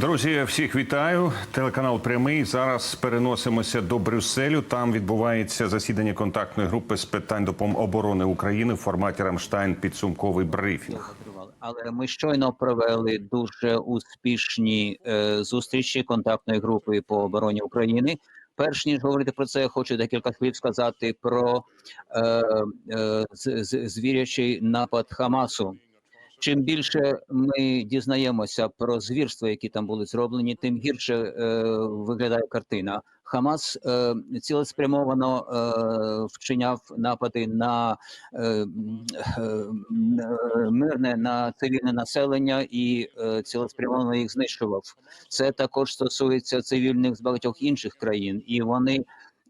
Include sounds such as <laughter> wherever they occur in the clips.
Друзі, всіх вітаю. Телеканал прямий. Зараз переносимося до Брюсселю. Там відбувається засідання контактної групи з питань допом оборони України в форматі Рамштайн. Підсумковий брифінг. Але ми щойно провели дуже успішні е, зустрічі контактної групи по обороні України. Перш ніж говорити про це, я хочу декілька слів сказати про е, е, звірячий напад Хамасу. Чим більше ми дізнаємося про звірства, які там були зроблені, тим гірше е, виглядає картина. Хамас е, цілеспрямовано е, вчиняв напади на е, е, мирне на цивільне населення і е, цілеспрямовано їх знищував. Це також стосується цивільних з багатьох інших країн, і вони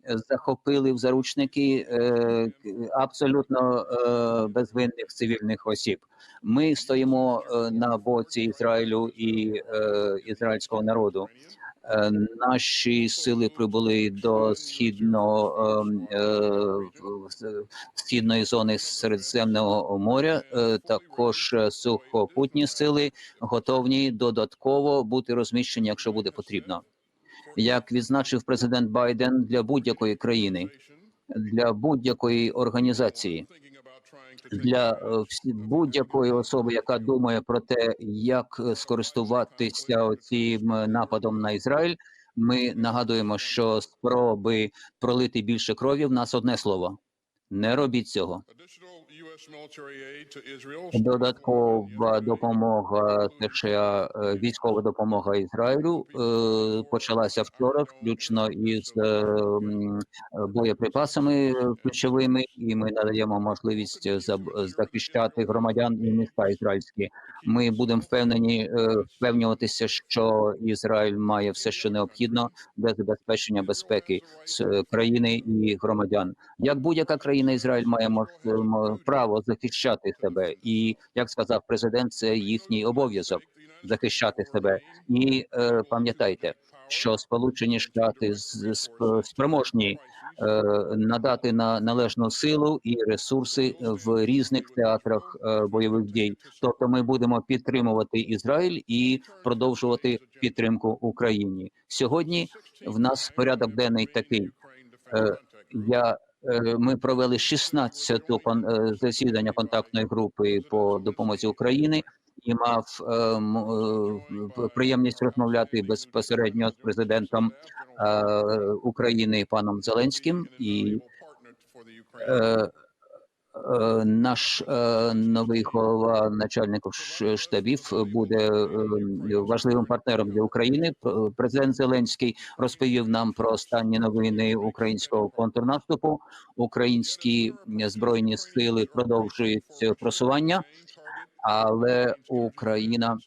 захопили в заручники е, абсолютно е, безвинних цивільних осіб. Ми стоїмо е, на боці Ізраїлю і ізраїльського народу. Наші сили прибули до східного ем, східної зони Середземного моря. Також сухопутні сили готовні додатково бути розміщені, якщо буде потрібно. Як відзначив президент Байден для будь-якої країни, для будь-якої організації, для е, будь-якої особи, яка думає про те, як е, скористуватися цим нападом на Ізраїль. Ми нагадуємо, що спроби пролити більше крові в нас одне слово: не робіть цього. Додаткова допомога США, е, військова допомога Ізраїлю е, почалася вчора, включно із е, боєприпасами ключовими, і ми надаємо можливість захищати громадян і міста ізраїльські. Ми будемо впевнені впевнюватися, що Ізраїль має все, що необхідно для забезпечення безпеки країни і громадян. Як будь-яка країна, Ізраїль має м, право захищати себе, і як сказав президент, це їхній обов'язок захищати себе. І е, пам'ятайте, що Сполучені Штати спроможні е, надати на належну силу і ресурси в різних театрах е, бойових дій. Тобто, ми будемо підтримувати Ізраїль і продовжувати підтримку Україні. Сьогодні в нас порядок денний такий. Е, Я ми провели 16 кон- е, засідання контактної групи по допомозі України і мав е, е, приємність розмовляти безпосередньо з президентом е, України паном Зеленським і е, е, наш е, новий голова начальників штабів буде е, важливим партнером для України. Президент Зеленський розповів нам про останні новини українського контрнаступу. Українські збройні сили продовжують просування, але Україна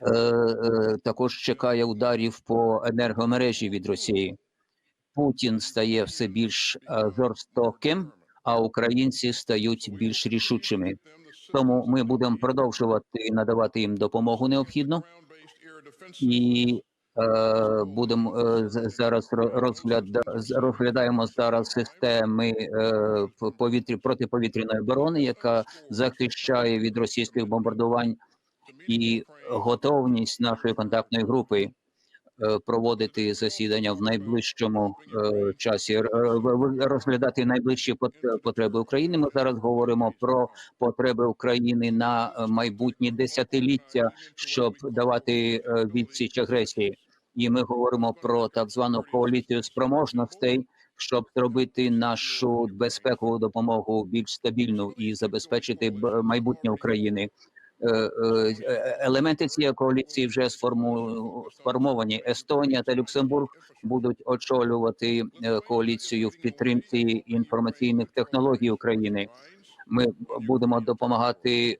е, е, також чекає ударів по енергомережі від Росії. Путін стає все більш е, жорстоким, а українці стають більш рішучими. Тому ми будемо продовжувати надавати їм допомогу необхідну і е, будемо е, зараз ро- розгляда розглядаємо зараз системи е, повітря протиповітряної оборони, яка захищає від російських бомбардувань, і готовність нашої контактної групи проводити засідання в найближчому е, часі, е, розглядати найближчі пот- потреби України. Ми зараз говоримо про потреби України на е, майбутні десятиліття, щоб давати е, відсіч агресії. І ми говоримо про так звану коаліцію спроможностей, щоб зробити нашу безпекову допомогу більш стабільну і забезпечити майбутнє України. Е, е, е, Елементи цієї коаліції вже сформу- сформовані. Естонія та Люксембург будуть очолювати коаліцію в підтримці інформаційних технологій України. Ми будемо допомагати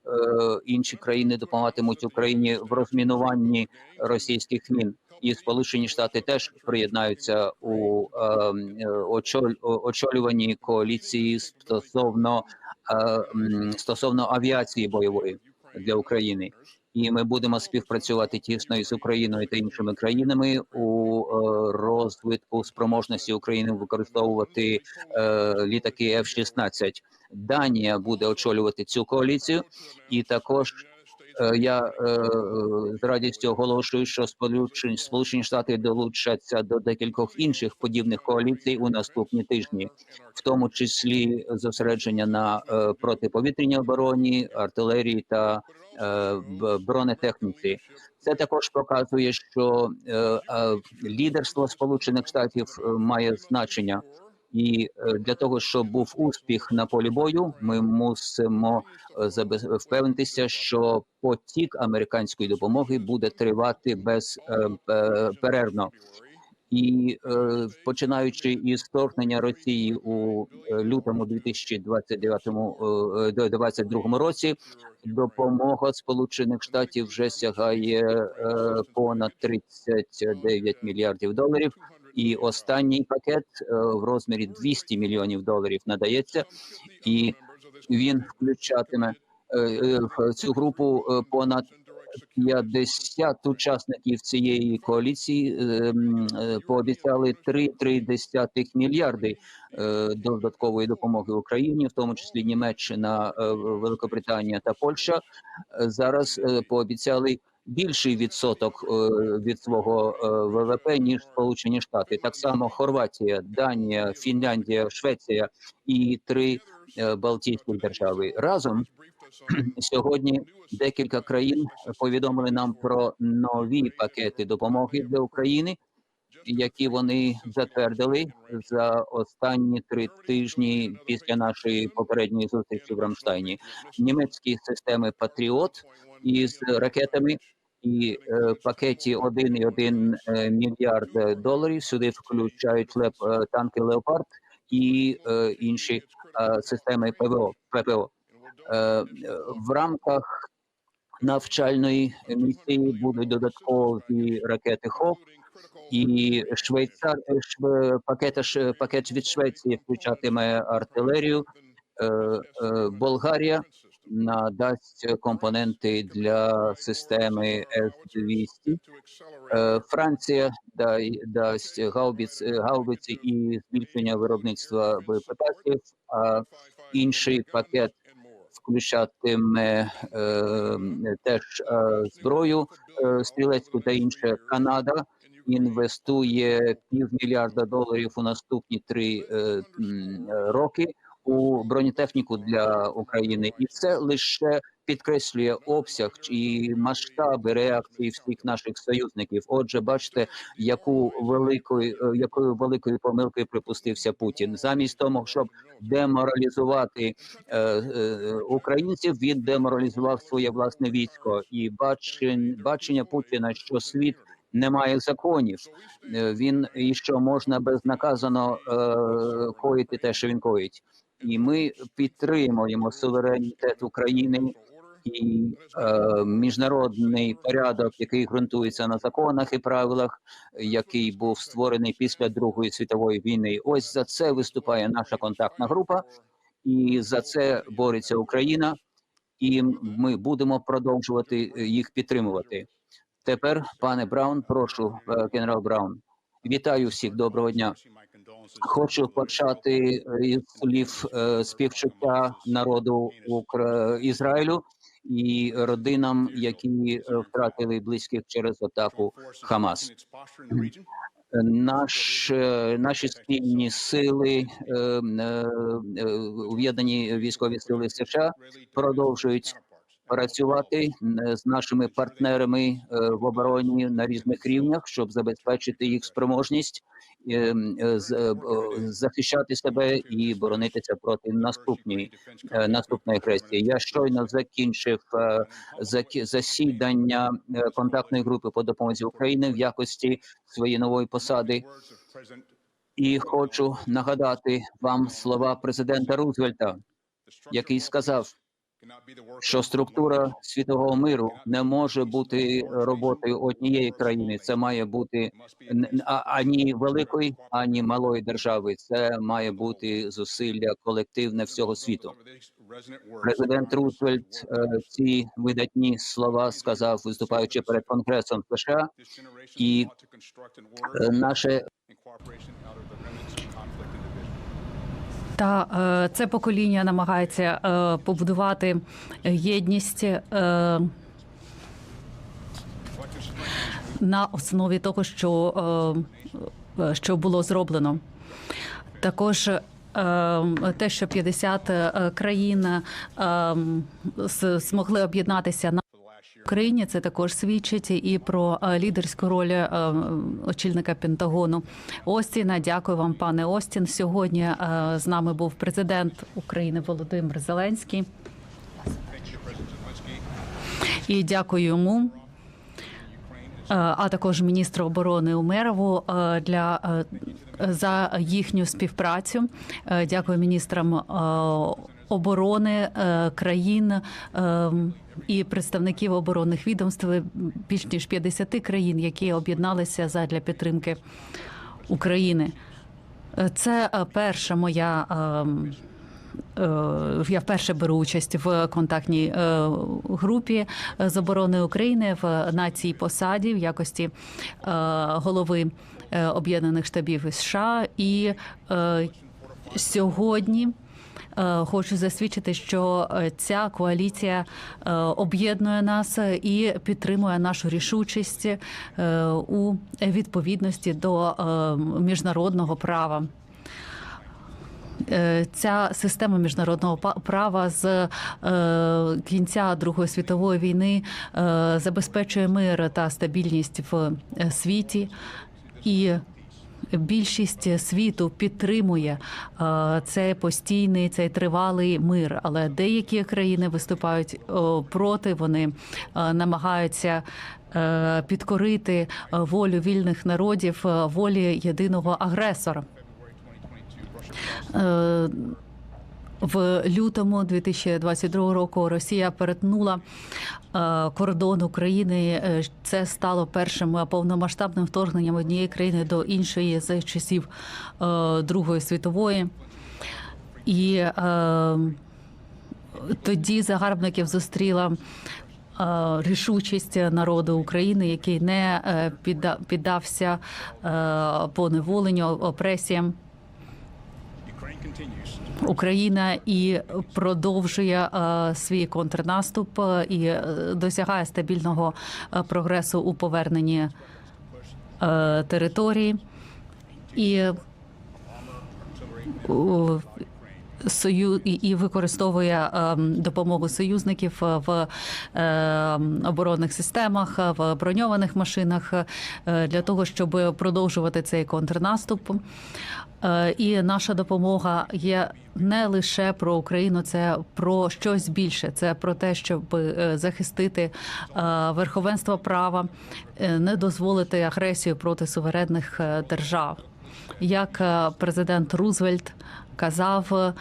інші країни, допомагатимуть Україні в розмінуванні російських мін. І Сполучені Штати теж приєднаються у е, е, очоль, очолюванні коаліції стосовно е, стосовно авіації бойової для України. І ми будемо співпрацювати тісно із Україною та іншими країнами у е, розвитку спроможності України використовувати е, літаки F-16. Данія буде очолювати цю коаліцію, і також Я е, е, з радістю оголошую, що Сполучені Штати долучаться до декількох інших подібних коаліцій у наступні тижні, в тому числі зосередження на е, протиповітряній обороні, артилерії та е, бронетехніці. Це також показує, що е, е, лідерство Сполучених Штатів е, має значення. І е, для того, щоб був успіх на полі бою, ми мусимо е, впевнитися, що потік американської допомоги буде тривати безперервно. І е, починаючи із вторгнення Росії у лютому 2029 е, до 22 році, допомога Сполучених Штатів вже сягає е, понад 39 мільярдів доларів. І останній пакет е, в розмірі 200 мільйонів доларів надається, і він включатиме е, е, в цю групу понад 50 учасників цієї коаліції е, м, е, пообіцяли 3,3 мільярди додаткової допомоги Україні, в тому числі Німеччина, Великобританія та Польща. Зараз пообіцяли більший відсоток е, від свого е, ВВП ніж Сполучені Штати. Так само Хорватія, Данія, Фінляндія, Швеція і три е, Балтійських держави разом. <clears throat> Сьогодні декілька країн повідомили нам про нові пакети допомоги для України, які вони затвердили за останні три тижні після нашої попередньої зустрічі в Рамштайні. Німецькі системи Патріот із ракетами. І е, пакеті 1,1 е, мільярд доларів сюди включають леп е, танки Леопард і е, інші е, системи ПВО ППО. Е, е, в рамках навчальної місії будуть додаткові ракети ХОП і Швейцар е, шв... пакет, пакет від Швеції включатиме артилерію. Е, е, Болгарія надасть компоненти для системи С-200. Е, Франція дасть гаубіц, е, гаубиці і збільшення виробництва боєприпасів, а інший пакет включатиме е, теж е, зброю е, стрілецьку та інше. Канада інвестує півмільярда доларів у наступні три е, роки у бронетехніку для України, і це лише підкреслює обсяг і масштаби реакції всіх наших союзників. Отже, бачите, яку великою е, якою великою помилкою припустився Путін, замість того, щоб деморалізувати е, е, українців, він деморалізував своє власне військо і бачень, бачення Путіна, що світ не має законів. Е, Він і що можна безнаказано е, коїти те, що він коїть, і ми підтримуємо суверенітет України і е, міжнародний порядок, який ґрунтується на законах і правилах, який був створений після Другої світової війни. Ось за це виступає наша контактна група, і за це бореться Україна. І ми будемо продовжувати е, їх підтримувати. Тепер, пане Браун, прошу, е, генерал Браун. Вітаю всіх. Доброго дня. Хочу почати е, із слів е, співчуття народу. Ізраїлю і родинам, які е, втратили близьких через атаку Хамас. Наш, наші спільні сили, об'єднані військові сили США продовжують працювати з нашими партнерами в обороні на різних рівнях, щоб забезпечити їх спроможність захищати себе і боронитися проти наступної е, наступної агресії. Я щойно закінчив е, засідання е, контактної групи по допомозі Україні в якості своєї нової посади. І хочу нагадати вам слова президента Рузвельта, який сказав, що структура світового миру не може бути роботою однієї країни. Це має бути ані великої, ані малої держави. Це має бути зусилля колективне всього світу. Президент Рузвельт е, ці видатні слова сказав, виступаючи перед Конгресом США, і е, наше та е, це покоління намагається е, побудувати єдність. Е, на основі того, що що було зроблено, також те, що 50 країн змогли об'єднатися на Україні, це також свідчить і про е, лідерську роль е, очільника Пентагону Остіна. Дякую вам, пане Остін. Сьогодні е, з нами був президент України Володимир Зеленський. І дякую йому. А також міністру оборони Умерову для за їхню співпрацю. Дякую міністрам оборони е, країн е, і представників оборонних відомств більш ніж 50 країн, які об'єдналися задля підтримки України. Е, Це е, перша моя. ем, Е, Я вперше беру участь в контактній е, групі е, з оборони України в на цій посаді в якості е, голови е, об'єднаних штабів США. І е, сьогодні. Е, Хочу засвідчити, що е, ця коаліція е, об'єднує нас і підтримує нашу рішучість у відповідності до міжнародного права. Ця система міжнародного права з кінця Другої світової війни забезпечує мир та стабільність в світі і. Більшість світу підтримує е, цей постійний, цей тривалий мир. Але деякі країни виступають о, проти. Вони е, намагаються е, підкорити е, волю вільних народів, е, волі єдиного агресора. В лютому 2022 року Росія перетнула е, кордон України. Е, Це стало першим повномасштабним вторгненням однієї країни до іншої з часів е, Другої світової. І тоді загарбників зустріла рішучість народу України, який не піддався поневоленню опресіям. Україна і продовжує е, свій контрнаступ е, і е, досягає стабільного прогресу у поверненні території. І Сою і, використовує допомогу союзників в оборонних системах, в броньованих машинах для того, щоб продовжувати цей контрнаступ. Е, І наша допомога є не лише про Україну, це про щось більше. Це про те, щоб е, захистити е, верховенство права, не дозволити агресію проти суверенних держав. Як президент Рузвельт казав,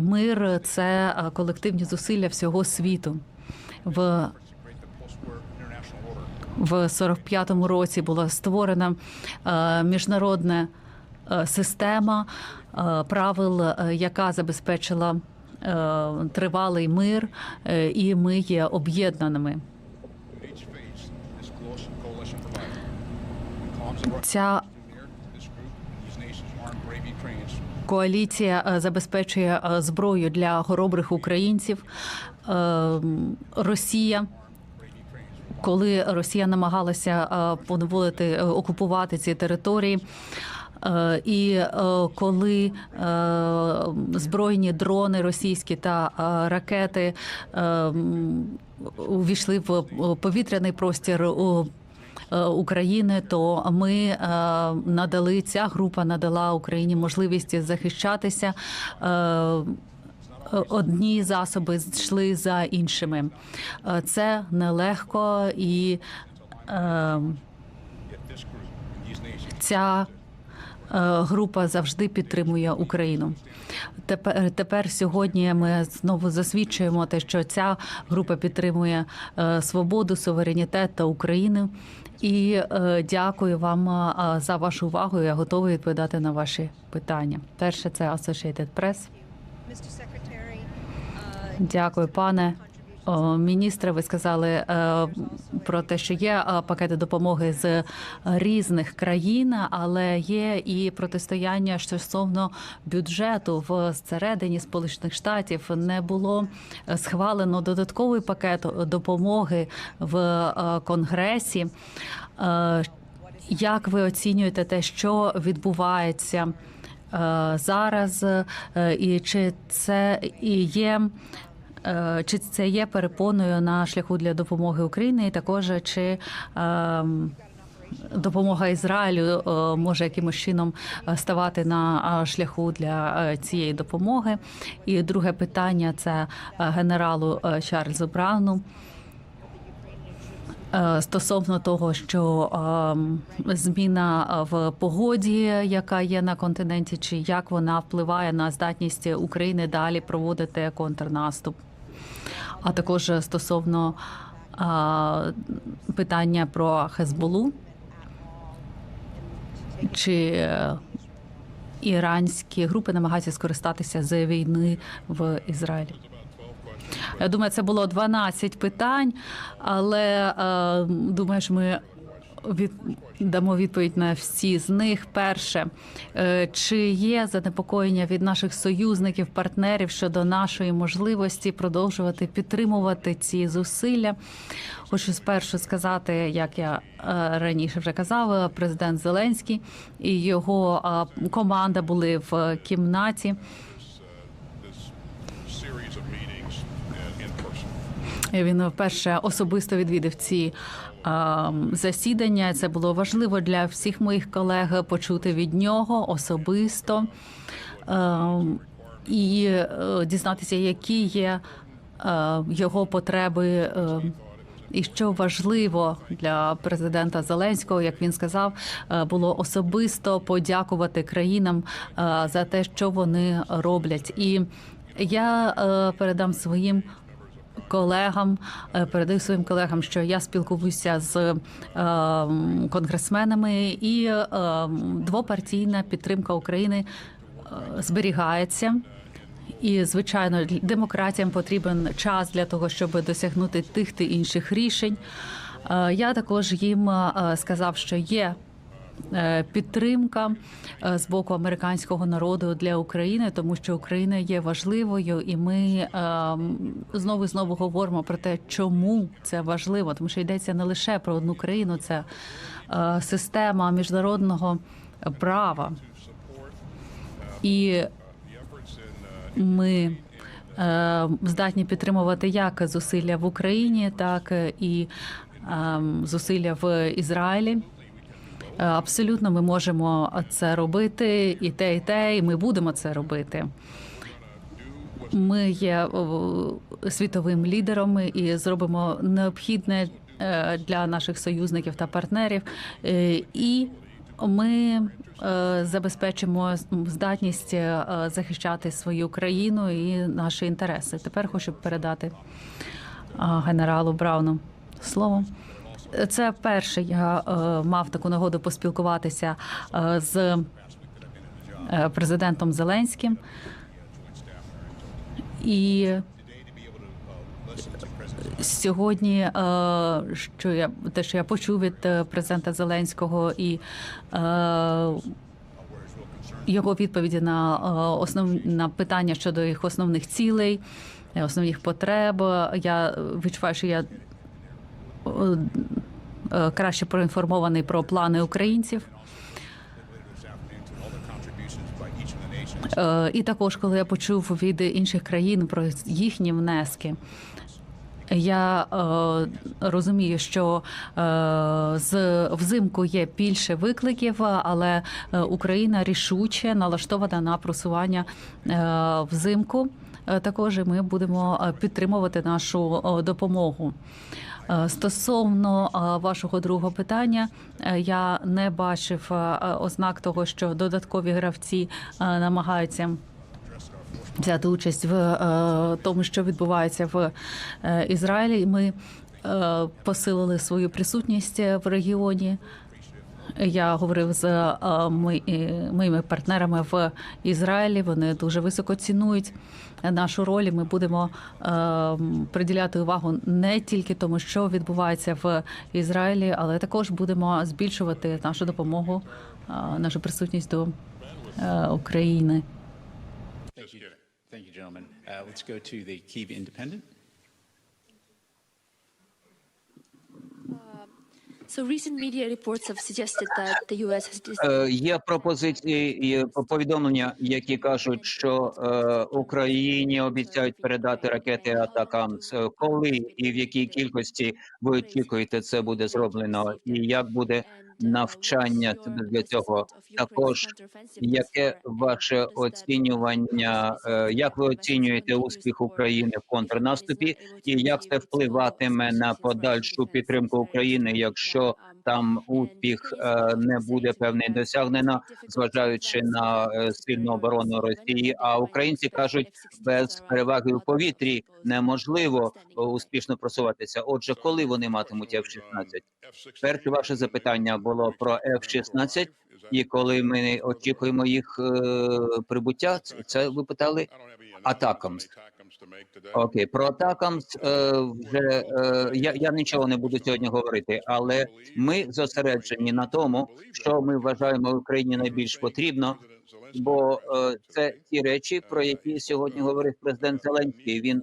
мир це колективні зусилля всього світу. В в 45-му році була створена е, міжнародна е, система е, правил, е, яка забезпечила е, тривалий мир, е, і ми є об'єднаними. Ця коаліція е, забезпечує е, зброю для хоробрих українців. Е, Росія. Коли Росія намагалася е, поневолити е, окупувати ці території, е, і е, коли е, збройні дрони російські та е, ракети е, увійшли в повітряний простір е, України, то ми е, надали ця група надала Україні можливість захищатися. Е, Одні засоби йшли за іншими. Е, Це нелегко і е, ця е, група завжди підтримує Україну. Тепер, тепер сьогодні ми знову засвідчуємо те, що ця група підтримує е, свободу, суверенітет та Україну. І е, дякую вам е, за вашу увагу. Я готовий відповідати на ваші питання. Перше це Associated Press. Дякую, пане. О, Міністре, ви сказали е, про те, що є е, пакети допомоги з різних країн, але є і протистояння стосовно бюджету в середині Сполучених Штатів. Не було е, схвалено додатковий пакет допомоги в е, Конгресі. Е, Як ви оцінюєте те, що відбувається е, зараз, е, і чи це і є? Е, Чи це є перепоною на шляху для допомоги Україні, і також чи ем, допомога Ізраїлю е, може якимось чином е, ставати на шляху для цієї допомоги? І друге питання це генералу Чарльзу Брауну. Стосовно того, що ем, зміна в погоді, яка є на континенті, чи як вона впливає на здатність України далі проводити контрнаступ, а також стосовно а, питання про Хезболу, чи е, іранські групи намагаються скористатися з війни в Ізраїлі. Я думаю, це було 12 питань, але е, думаю, що ми від, дамо відповідь на всі з них. Перше, е, чи є занепокоєння від наших союзників, партнерів щодо нашої можливості продовжувати підтримувати ці зусилля? Хочу спершу сказати, як я е, раніше вже казав, президент Зеленський і його е, команда були в кімнаті. in person. Він вперше особисто відвідав ці е, засідання. Це було важливо для всіх моїх колег почути від нього особисто і е, дізнатися, які є е, його потреби. Е, і що важливо для президента Зеленського, як він сказав, було особисто подякувати країнам за те, що вони роблять. І я передам своїм колегам, е, передаю своїм колегам, що я спілкуюся з е, конгресменами, і е, двопартійна підтримка України зберігається. І звичайно, демократіям потрібен час для того, щоб досягнути тих та інших рішень. Я також їм сказав, що є підтримка е, з боку американського народу для України, тому що Україна є важливою, і ми е, знову і знову говоримо про те, чому це важливо, тому що йдеться не лише про одну країну, це е, система міжнародного права. І ми е, здатні підтримувати як зусилля в Україні, так і е, зусилля в Ізраїлі. Е, Абсолютно, ми можемо це робити і те, і те, і ми будемо це робити. Ми є світовим лідером і зробимо необхідне е, для наших союзників та партнерів. Е, І ми забезпечимо здатність захищати свою країну і наші інтереси. Тепер хочу передати генералу Брауну слово. Це перше я е, мав таку нагоду поспілкуватися е, з е, президентом Зеленським. І сьогодні, що я те, що я почув від президента Зеленського і його відповіді на основ на питання щодо їх основних цілей, основних потреб. Я відчуваю, що я краще проінформований про плани українців. Е, І також, коли я почув від інших країн про їхні внески. Я е, розумію, що е, з взимку є більше викликів, але е, Україна рішуче налаштована на просування е, взимку. Е, Також ми будемо е, підтримувати нашу е, допомогу. Е, Стосовно е, вашого другого питання, е, я не бачив ознак того, що додаткові гравці намагаються взяти участь в тому, що відбувається в Ізраїлі. Ми посилили свою присутність в регіоні. Я говорив з е, е, моїми партнерами в Ізраїлі. Вони дуже високо цінують нашу роль. і Ми будемо е, приділяти увагу не тільки тому, що відбувається в Ізраїлі, але також будемо збільшувати нашу допомогу, нашу присутність до України. Thank you. Uh, Let's go to the Kiev Independent. Є пропозиції повідомлення, які кажуть, що е, Україні обіцяють передати ракети Атакамс. Е, Коли і в якій кількості ви очікуєте, це буде зроблено, і як буде навчання для цього? Також яке ваше оцінювання? е, Як ви оцінюєте успіх України в контрнаступі, і як це впливатиме на подальшу підтримку України, якщо там успіх е, не буде певний досягнено, зважаючи на е, сильну оборону Росії? А українці кажуть, без переваги в повітрі неможливо е, успішно просуватися. Отже, коли вони матимуть F-16? Перше ваше запитання було про F-16, і коли ми очікуємо їх прибуття, це- ви питали? Атакамс. Окей, про Атакамс е, вже е, я, я нічого не буду сьогодні говорити, але ми зосереджені на тому, що ми вважаємо Україні найбільш потрібно, бо е, це ті речі, про які сьогодні говорив президент Зеленський. Він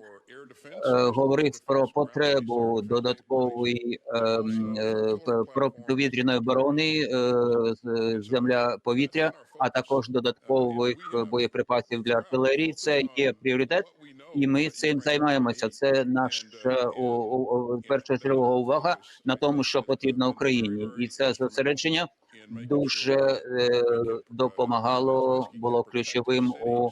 е, говорив про потребу додаткової е, м, е, п- противітряної оборони, е, земля повітря, а також додаткових е, боєприпасів для артилерії. Це є пріоритет, і ми цим займаємося. Це наша у- у- першочергова увага на тому, що потрібно Україні, і це зосередження дуже е, допомагало, було ключовим у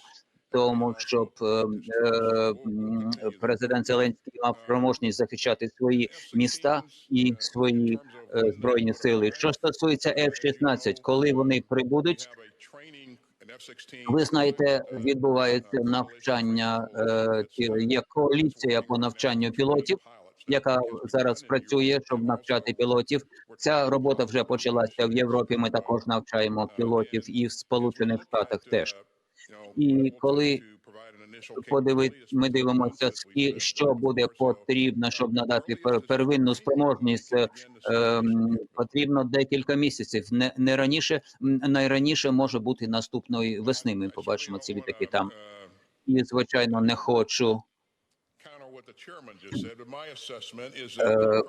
тому, щоб е, е, президент Зеленський мав спроможність захищати свої міста і свої збройні сили. Що стосується F-16, коли вони прибудуть, ви знаєте, відбувається навчання. Є коаліція по навчанню пілотів, яка зараз працює, щоб навчати пілотів. Ця робота вже почалася в Європі. Ми також навчаємо пілотів і в Сполучених Штатах теж. І коли подиви, ми дивимося, що буде потрібно, щоб надати пер- первинну спроможність. е, ем, потрібно декілька місяців. Не, не раніше, найраніше може бути наступної весни. Ми побачимо ці літаки там. І звичайно, не хочу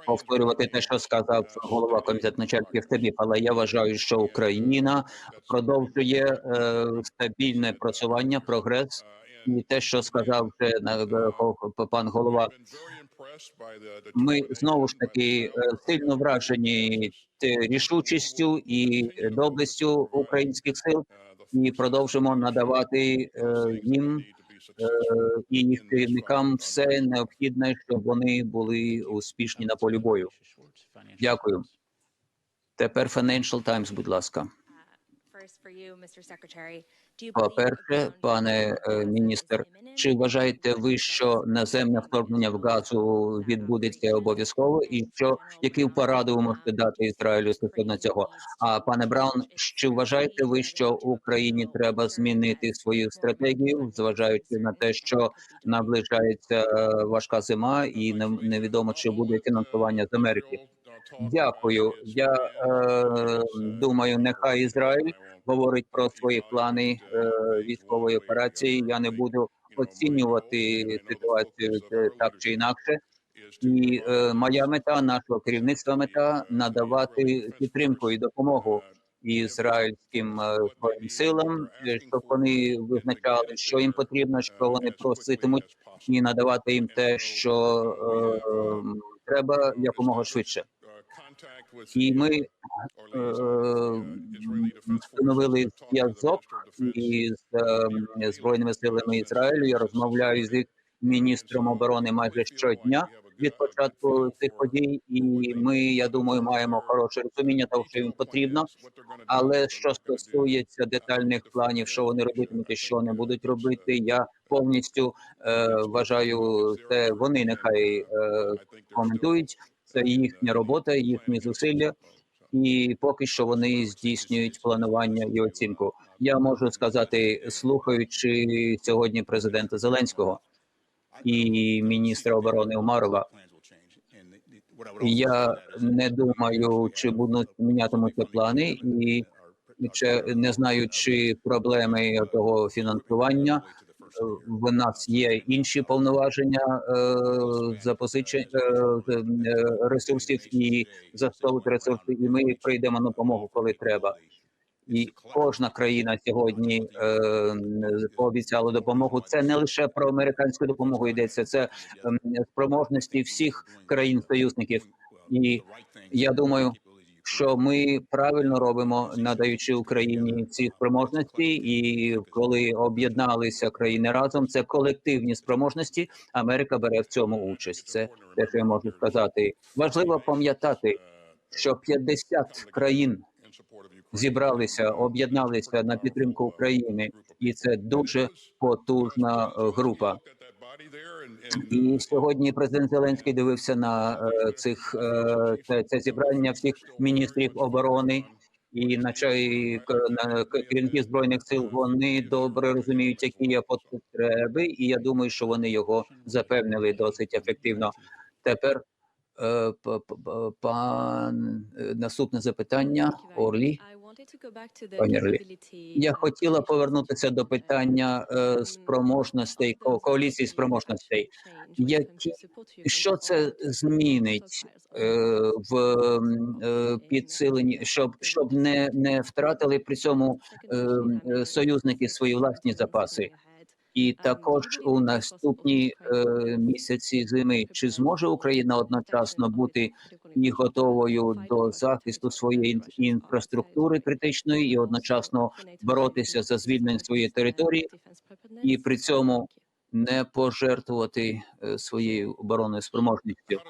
повторювати те, що сказав голова комітету начальників ТБІП, але я вважаю, що Україна продовжує е, стабільне просування, прогрес. І те, що сказав е, пан голова, ми знову ж таки е, сильно вражені рішучістю і доблестю українських сил, і продовжимо надавати е, їм е, і їх керівникам все необхідне, щоб вони були успішні на полі бою. Дякую. Тепер Financial Times, будь ласка. По-перше, пане е, міністр, чи вважаєте ви, що наземне вторгнення в Газу відбудеться обов'язково, і що які поради ви можете дати Ізраїлю стосовно цього? А пане Браун, чи вважаєте ви, що Україні треба змінити свою стратегію, зважаючи на те, що наближається е, важка зима, і невідомо чи буде фінансування з Америки? Дякую. Я е, думаю, нехай Ізраїль говорить про свої плани е, військової операції. Я не буду оцінювати ситуацію е, так чи інакше. І е, моя мета, нашого керівництва мета надавати підтримку і допомогу ізраїльським силам, щоб вони визначали, що їм потрібно, що вони проситимуть, і надавати їм те, що треба якомога швидше. І ми е, встановили зв'язок із е, збройними силами Ізраїлю. Я розмовляю з їх міністром оборони майже щодня від початку цих подій, і ми, я думаю, маємо хороше розуміння того, що їм потрібно. Але що стосується детальних планів, що вони робитимуть що не будуть робити, я повністю е, вважаю, це вони нехай е, коментують. Це їхня робота, їхні зусилля, і поки що вони здійснюють планування і оцінку. Я можу сказати, слухаючи сьогодні президента Зеленського і міністра оборони Умарова, я не думаю, чи будуть мінятимуться плани, і чи не знаю, чи проблеми того фінансування в нас є інші повноваження е, запозичень е, е, ресурсів і застосовувати ресурси, і ми прийдемо на допомогу, коли треба. І кожна країна сьогодні е, пообіцяла допомогу. Це не лише про американську допомогу йдеться, це ем, спроможності всіх країн союзників. І я думаю, що ми правильно робимо, надаючи Україні ці спроможності, і коли об'єдналися країни разом, це колективні спроможності. Америка бере в цьому участь. Це те, що я можу сказати. Важливо пам'ятати, що 50 країн зібралися, об'єдналися на підтримку України, і це дуже потужна група. І сьогодні президент Зеленський дивився на е, цих е, це, це зібрання всіх міністрів оборони і начай на керівники збройних сил. Вони добре розуміють, які є потреби, і я думаю, що вони його запевнили досить ефективно. Тепер е, пан наступне запитання Орлі. Пані Орлі. Я хотіла повернутися до питання е, спроможностей ко- коаліції спроможностей. Які що це змінить е, в е, підсиленні, щоб щоб не, не втратили при цьому е, е, союзники свої власні запаси? І також у наступні е, місяці зими чи зможе Україна одночасно бути і готовою до захисту своєї інфраструктури критичної, і одночасно боротися за звільнення своєї території, і при цьому не пожертвувати е, своєю оборонною спроможністю.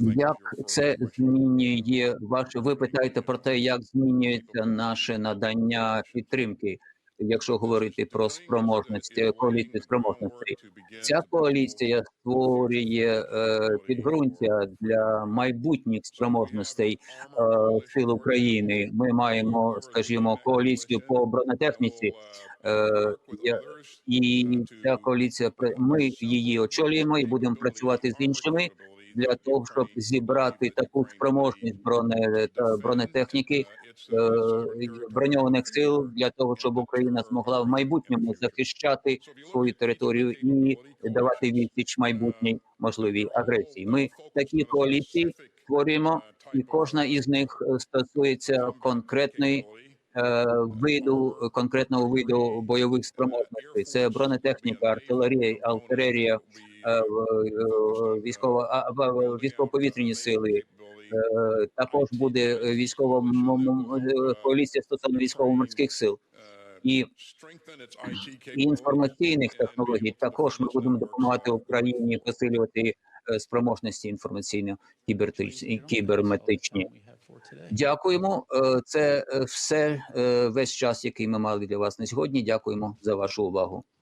Як це змінює ваше? Ви питаєте про те, як змінюється наше надання підтримки, якщо говорити про спроможності коаліції спроможностей. Ця коаліція створює е, підґрунтя для майбутніх спроможностей е, сил України. Ми маємо, скажімо, коаліцію по бронетехніці. Е, і ця коаліція ми її очолюємо і будемо працювати з іншими для того, щоб зібрати таку спроможність броне бронетехніки е, броньованих сил для того, щоб Україна змогла в майбутньому захищати свою територію і давати відсіч майбутній можливій агресії. Ми такі коаліції створюємо, і кожна із них е, стосується конкретної е, виду конкретного виду бойових спроможностей. Це бронетехніка, артилерія, артилерія, е, е, військова військово-повітряні сили. Е, Також буде військова е, коаліція стосовно військово-морських сил і інформаційних технологій. Також ми будемо допомагати Україні посилювати е, спроможності інформаційно кіберметичні. Дякуємо. Е, Це е, все е, весь час, який ми мали для вас на сьогодні. Дякуємо за вашу увагу.